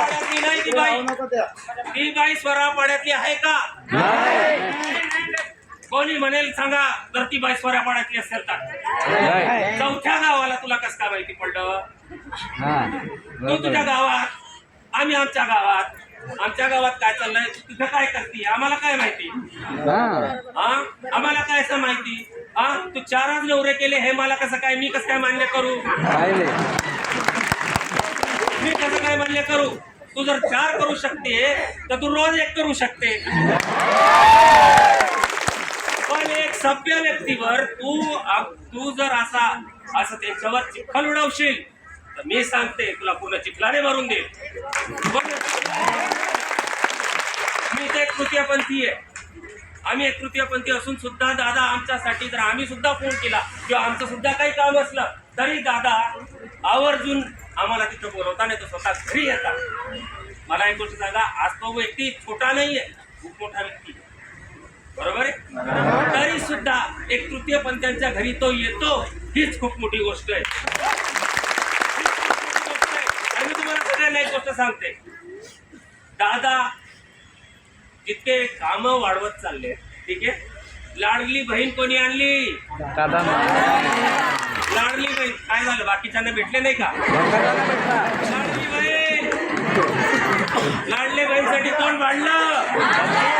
नाही ती बाई ती बाई स्वरा पाड्यातली आहे का? कोणी म्हणेल सांगा जर ती बाई स्वरा पाड्यातली असेल तर. चौथ्या गावाला तुला कस काय माहिती पडलं? तू तुझ्या गावात आम्ही आमच्या गावात. आमच्या गावात काय चाललंय? तू तिथं काय करते? आम्हाला काय माहिती? हा. आम्हाला काय असं माहिती? हा? तू चारच नवरे केले हे मला कसं काय मी कसं काय मान्य करू? मी कसं काय मान्य करू? तू जर चार करू शकते तर तू रोज एक करू शकते. पण एक सभ्य व्यक्तीवर तू तू जर असा असं त्यांच्यावर चिखल उडवशील तर मी सांगते तुला पूर्ण चिखलाने मारून दे मी ते एक तृतीयपंथी आहे. आम्ही एक तृतीयपंथी असून सुद्धा दादा आमच्यासाठी जर आम्ही सुद्धा फोन केला किंवा आमचं सुद्धा काही काम असलं तरी दादा आवर्जून आम्हाला तिथं बोलवता नाही तर स्वतः घरी येतात मला एक गोष्ट सांगा आज तो व्यक्ती छोटा नाहीये खूप मोठा व्यक्ती. बरोबर आहे? तरी सुद्धा एक तृतीय पंथांच्या घरी तो येतो हीच खूप मोठी गोष्ट आहे. आणि मी तुम्हाला सगळ्यांना एक गोष्ट सांगते. दादा जितके काम वाढवत चालले ठीक आहे? लाडली बहीण कोणी आणली? लाडली बहीण. काय झालं? बाकीच्यांना भेटले नाही का?